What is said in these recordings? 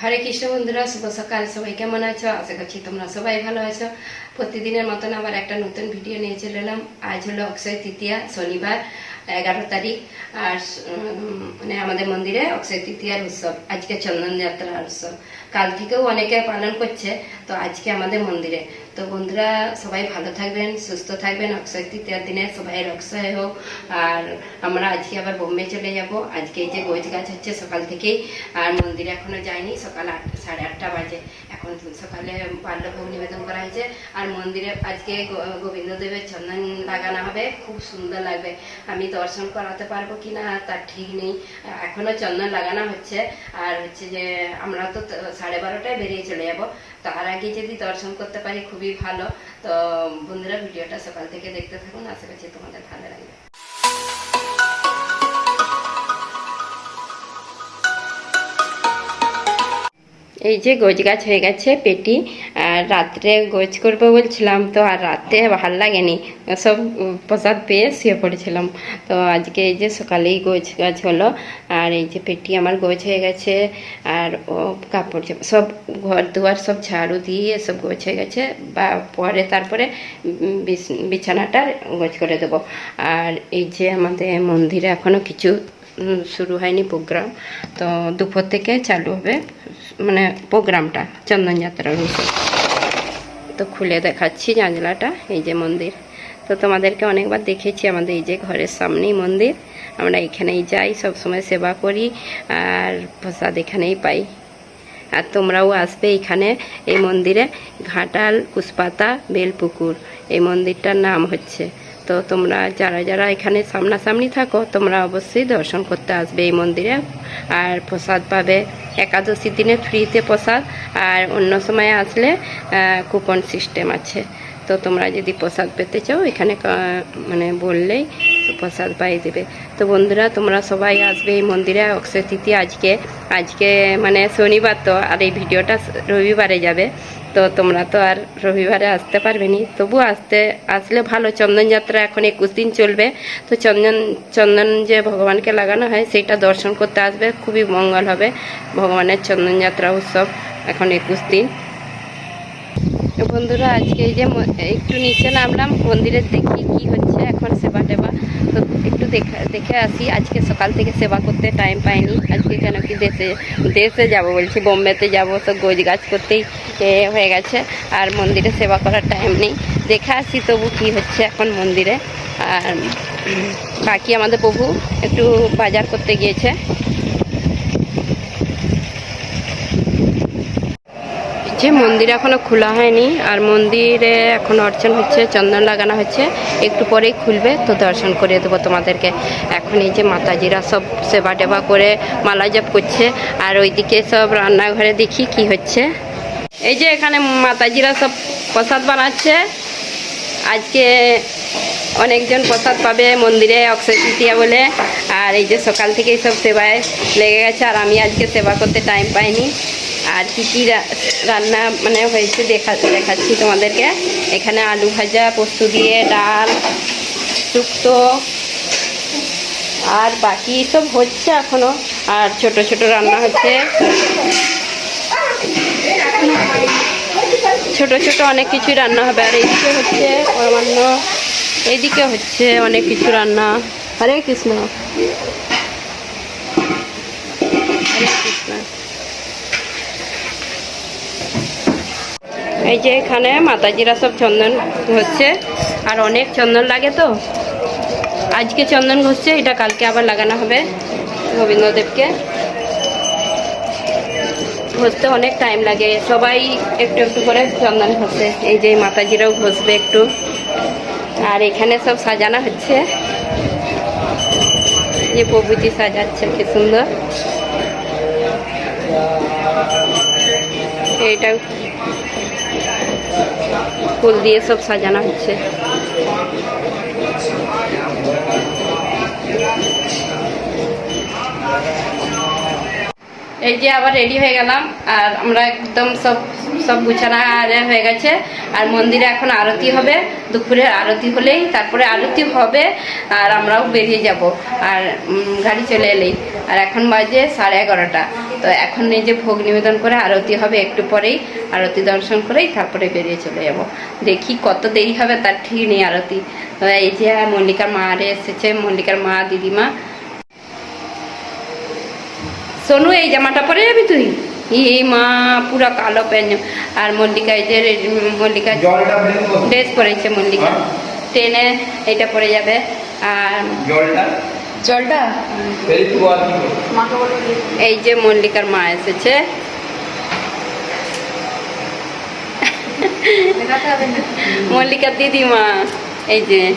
হরে কৃষ্ণ বন্ধুরা, শুভ সকাল। সবাই কেমন আছো? আশা করছি তোমরা সবাই ভালো আছো। প্রতিদিনের মতন আবার একটা নতুন ভিডিও নিয়ে চলে এলাম। আজ হলো অক্ষয় তৃতীয়া, শনিবার, এগারো তারিখ। আর মানে আমাদের মন্দিরে অক্ষয় তৃতীয়ার উৎসব, আজকে চন্দন যাত্রার উৎসব। কাল থেকেও অনেকে পালন করছে, তো আজকে আমাদের মন্দিরে। তো বন্ধুরা, সবাই ভালো থাকবেন, সুস্থ থাকবেন, অক্ষয় তৃতীয়ার দিনে সবাই অক্ষয় হোক। আর আমরা আজকে আবার বোম্বে চলে যাব। আজকে এই যে গোজ গাছ হচ্ছে সকাল থেকেই, আর মন্দিরে এখনও যায়নি। সকাল আটটা সাড়ে আটটা বাজে। সকালে বাল্যভোগ নিবেদন করা হয়েছে। আর মন্দিরে আজকে গোবিন্দদেবের চন্দন লাগানো হবে। খুব সুন্দর লাগবে। আমি দর্শন করাতে পারব কিনা তার ঠিক নেই। এখনও চন্দন লাগানো হচ্ছে। আর হচ্ছে যে আমরা তো সাড়ে বারোটায় বেরিয়ে চলে যাব। তার আগে যদি দর্শন করতে পারি খুবই ভালো। তো বন্ধুরা, ভিডিওটা সকাল থেকে দেখতে থাকুন। আশা করছি তোমাদের ভালো এই যে গোজ গাছ হয়ে গেছে পেটি, আর রাত্রে গোজ করব বলছিলাম তো, আর রাতে ভালো লাগেনি। সব প্রসাদ পেয়ে শুয়ে পড়েছিলাম। তো আজকে এই যে সকালেই গোজ গাছ হলো, আর এই যে পেটি আমার গোজ হয়ে গেছে, আর ও কাপড় সব ঘর দুয়ার সব ঝাড়ু দিয়ে সব গোছ হয়ে গেছে, বা পরে তারপরে বিছানাটা গোছ করে দেবো। আর এই যে আমাদের মন্দিরে এখনও কিছু শুরু হয়নি প্রোগ্রাম, তো দুপুর থেকে চালু হবে মানে প্রোগ্রামটা, চন্দন যাত্রার উৎসব। তো খুলে দেখাচ্ছি জানলাটা, এই যে মন্দির। তো তোমাদেরকে অনেকবার দেখেছি আমাদের এই যে ঘরের সামনেই মন্দির। আমরা এখানেই যাই সব সময় সেবা করি, আর প্রসাদ এখানেই পাই। আর তোমরাও আসবে এখানে, এই মন্দিরে ঘাটাল কুসপাতা বেলপুকুর। এই মন্দিরটার নাম হচ্ছে তো তোমরা যারা যারা এখানে সামনাসামনি থাকো, তোমরা অবশ্যই দর্শন করতে আসবে এই মন্দিরে। আর প্রসাদ পাবে। একাদশী দিনে ফ্রিতে প্রসাদ। আর অন্য সময় আসলে কুপন সিস্টেম আছে। তো তোমরা যদি প্রসাদ পেতে চাও, এখানে মানে বললেই প্রসাদ পাই দেবে। তো বন্ধুরা, তোমরা সবাই আসবে এই মন্দিরে। অক্ষয় তিথি আজকে আজকে মানে শনিবার তো, আর এই ভিডিওটা রবিবারে যাবে। তো তোমরা তো আর রবিবারে আসতে পারবে নি তবু আসতে, আসলে ভালো। চন্দন যাত্রা এখন একুশ দিন চলবে। তো চন্দন চন্দন যে ভগবানকে লাগানো হয়, সেটা দর্শন করতে আসবে। খুবই মঙ্গল হবে ভগবানের চন্দন যাত্রা উৎসব এখন একুশ দিন। বন্ধুরা, আজকে এই যে একটু নিচে নামলাম। মন্দিরের দেখি কি হচ্ছে এখন সেবা টেবা। তো একটু দেখে দেখে আসি। আজকে সকাল থেকে সেবা করতে টাইম পাইনি। আজকে কেন কি দেশে দেশে যাব বলছি, বোম্বেতে যাব। তো গোজ গাছ করতেই হয়ে গেছে। আর মন্দিরে সেবা করার টাইম নেই। দেখে আসি তবু কি হচ্ছে এখন মন্দিরে। আর বাকি আমাদের প্রভু একটু বাজার করতে গিয়েছে। যে মন্দির এখনও খোলা হয়নি, আর মন্দিরে এখন অর্চন হচ্ছে, চন্দন লাগানো হচ্ছে। একটু পরেই খুলবে, তো দর্শন করে দেবো তোমাদেরকে। এখন এই যে মাতাজিরা সব সেবা টেবা করে মালা জপ করছে, আর ওইদিকে সব রান্নাঘরে দেখি কি হচ্ছে। এই যে এখানে মাতাজিরা সব প্রসাদ বানাচ্ছে। আজকে অনেকজন প্রসাদ পাবে মন্দিরে অক্ষয় তৃতীয়া বলে। আর এই যে সকাল থেকেই সব সেবায় লেগে গেছে, আর আমি আজকে সেবা করতে টাইম পাইনি। আর কী কী রান্না মানে হয়েছে দেখা, দেখাচ্ছি তোমাদেরকে। এখানে আলু ভাজা, পোস্ত দিয়ে ডাল, শুক্তো, আর বাকি সব হচ্ছে এখনও। আর ছোট ছোট রান্না হচ্ছে। ছোট ছোট অনেক কিছু রান্না হবে। আর এইদিকে হচ্ছে পরমান্ন এইদিকে হচ্ছে অনেক কিছু রান্না। হরে কৃষ্ণ। এই যে এখানে মাতাজিরা সব চন্দন ঘষছে। আর অনেক চন্দন লাগে তো। আজকে চন্দন ঘষছে, এটা কালকে আবার লাগানো হবে গোবিন্দদেবকে ঘষতে অনেক টাইম লাগে। সবাই একটু একটু করে চন্দন ঘষে। এই যে মাতাজিরাও ঘষবে একটু। আর এখানে সব সাজানো হচ্ছে। যে প্রভুজি সাজাচ্ছে কি সুন্দর। এইটা ফুল দিয়ে সব সাজানো হচ্ছে। এই যে আবার রেডি হয়ে গেলাম, আর আমরা একদম সব সব গুছানা হয়ে গেছে। আর মন্দিরে এখন আরতি হবে দুপুরে আরতি হলেই, তারপরে আরতি হবে, আর আমরাও বেরিয়ে যাব। আর গাড়ি চলে এলেই। আর এখন বাজে সাড়ে এগারোটা। তো এখন এই যে ভোগ নিবেদন করে আরতি হবে, একটু পরেই আরতি দর্শন করেই তারপরে বেরিয়ে চলে যাব। দেখি কত দেরি হবে তার ঠিক নেই আরতি। তো এই যে মল্লিকার মা এসেছে, মল্লিকার মা, দিদিমা। সোনু এই জামাটা পরে যাবি তুই? এই মা পুরো কালো প্যান্ট। আর মল্লিকা এই যে রে- মল্লিকা। ড্রেস পরেছে মল্লিকা। হ্যাঁ। ট্রেনে এটা পরে যাবে। আর জলটা? জলটা? এই যে মল্লিকার মা এসেছে। মল্লিকার দিদিমা এই যে।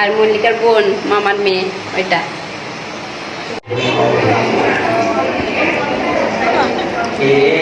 আর মল্লিকার বোন মামার মেয়ে ওইটা। que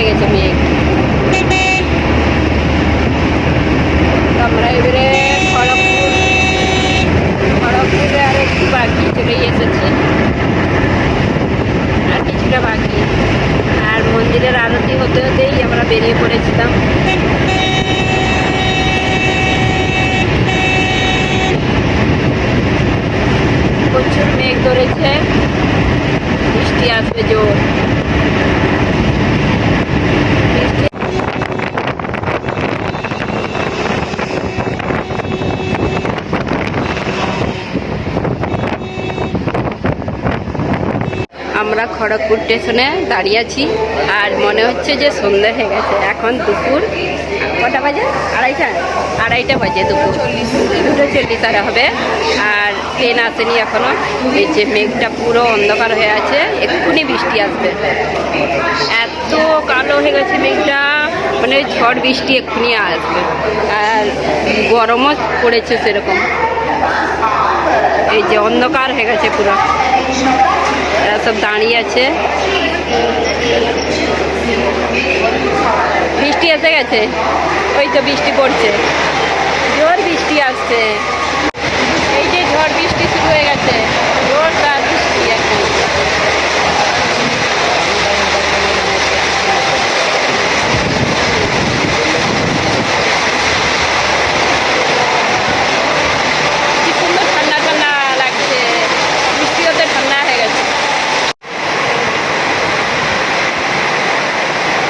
হয়ে গেছে আমরা এবারে খড়গপুর খড়গপুরে আরও একটু বাকি চলেই এসেছি। আর কিছুটা বাকি। আর মন্দিরের আরতি হতে হতেই আমরা বেরিয়ে পড়েছিলাম। আমরা খড়গপুর স্টেশনে দাঁড়িয়ে আছি। আর মনে হচ্ছে যে সন্ধ্যা হয়ে গেছে। এখন দুপুর কটা বাজে? আড়াইটা? আড়াইটা বাজে দুপুর। দুটো চল্লিশ আর হবে। আর ট্রেন আসেনি এখনও এই যে মেঘটা পুরো অন্ধকার হয়ে আছে। এক্ষুনি বৃষ্টি আসবে। এত কালো হয়ে গেছে মেঘটা। মানে ঝড় বৃষ্টি এক্ষুনি আসবে। আর গরমও পড়েছে সেরকম। এই যে অন্ধকার হয়ে গেছে পুরো। এরা সব দাঁড়িয়ে আছে। বৃষ্টি এসে গেছে। ওই তো বৃষ্টি পড়ছে। জোর বৃষ্টি আসছে। এই যে ঝড় বৃষ্টি শুরু হয়ে গেছে। জোরদার বৃষ্টি এখন কি সুন্দর ঠান্ডা ঠান্ডা লাগছে বৃষ্টি হতে ঠান্ডা হয়ে গেছে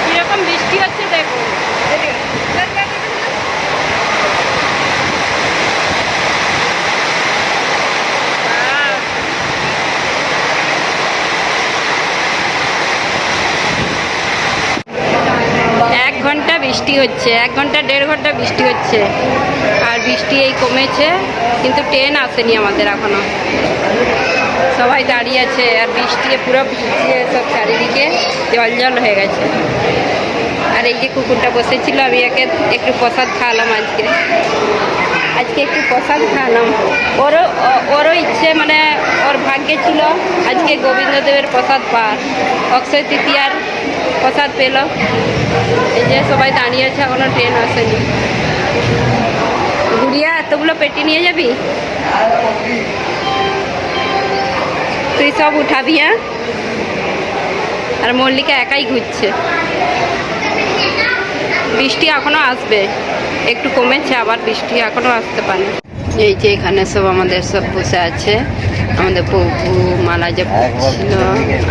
কীরকম বৃষ্টি হচ্ছে দেখো আহ, এক ঘণ্টা বৃষ্টি হচ্ছে, এক ঘণ্টা, দেড় ঘণ্টা বৃষ্টি হচ্ছে। আর বৃষ্টি এই কমেছে, কিন্তু ট্রেন আসেনি আমাদের এখনও। সবাই দাঁড়িয়ে আছে, আর বৃষ্টি, পুরো ভিজিয়ে সব চারিদিকে জল জল হয়ে গেছে। আর এই যে কুকুরটা বসেছিল, আমি একে একটু প্রসাদ খাওয়ালাম আজকে। আজকে একটু প্রসাদ খাওয়ালাম। ওরও ওরও ইচ্ছে মানে ওর ভাগ্যে ছিল, আজকে গোবিন্দদেবের প্রসাদ পাওয়ার অক্ষয় তৃতীয়ার প্রসাদ পেল। এই যে সবাই দাঁড়িয়ে আছে, এখনও ট্রেন আসেনি। গুড়িয়া, এতগুলো পেটি নিয়ে যাবি? তুই সব উঠাবি হ্যাঁ? আর মল্লিকা একাই ঘুরছে। বৃষ্টি এখনও আসবে। একটু কমেছে, আবার বৃষ্টি এখনও আসতে পারে। এই যে এখানে সব আমাদের সব বসে আছে। আমাদের পপু মালা যে ছিল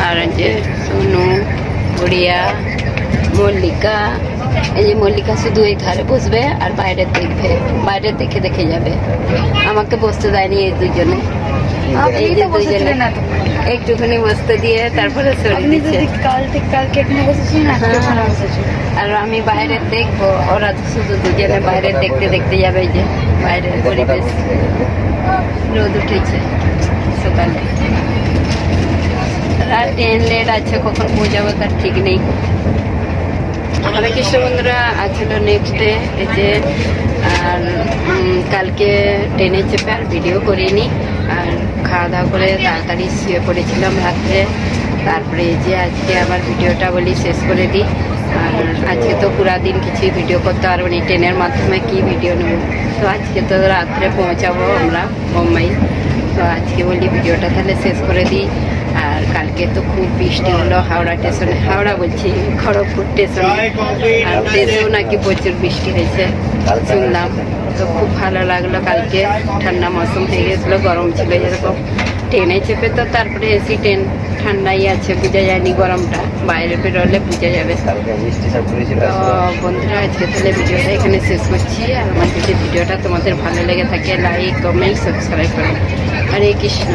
আর যে সোনু, গড়িয়া, মল্লিকা। এই যে মল্লিকা শুধু এই ধারে বসবে আর বাইরে দেখবে, বাইরে দেখে দেখে যাবে। আমাকে বসতে দেয়নি এই দুজনে। একটুখানি বসতে দিয়ে তারপরে হ্যাঁ। আর আমি বাইরে দেখব ওরা তো শুধু দুজনে বাইরে দেখতে দেখতে যাবে যে বাইরের পরিবেশ। রোদ উঠেছে সকালে। আর ট্রেন লেট আছে কখন পৌঁছাবো তার ঠিক নেই। হরে কৃষ্ণ বন্ধুরা আজ হলো নেক্সট ডে এই যে আর কালকে ট্রেনে চেপে আর ভিডিও করিনি। আর খাওয়া দাওয়া করে তাড়াতাড়ি শুয়ে পড়েছিলাম রাত্রে। তারপরে যে আজকে আবার ভিডিওটা বলি শেষ করে দিই। আর আজকে তো পুরা দিন কিছুই ভিডিও করতে পারব না ট্রেনের মাধ্যমে কি ভিডিও নেব? তো আজকে তো রাত্রে পৌঁছাবো আমরা বোম্বাই। তো আজকে বলি ভিডিওটা তাহলে শেষ করে দিই। কালকে তো খুব বৃষ্টি হলো, হাওড়া স্টেশনে হাওড়া বলছি, খড়গপুর স্টেশনে আর দেশেও নাকি প্রচুর বৃষ্টি হয়েছে, শুনলাম। তো খুব ভালো লাগল কালকে, ঠান্ডা মৌসুম হয়ে গেছিল, গরম ছিল এরকম। ট্রেনে চেপে তো তারপরে এসি ট্রেন, ঠান্ডাই আছে, বোঝা যায়নি গরমটা, বাইরে বেরোলে বোঝা যাবে। তো বন্ধুরা, আজকে তাহলে ভিডিওটা এখানে শেষ করছি। আর আমার যদি ভিডিওটা তোমাদের ভালো লেগে থাকে লাইক কমেন্ট সাবস্ক্রাইব করো। হরে কৃষ্ণ।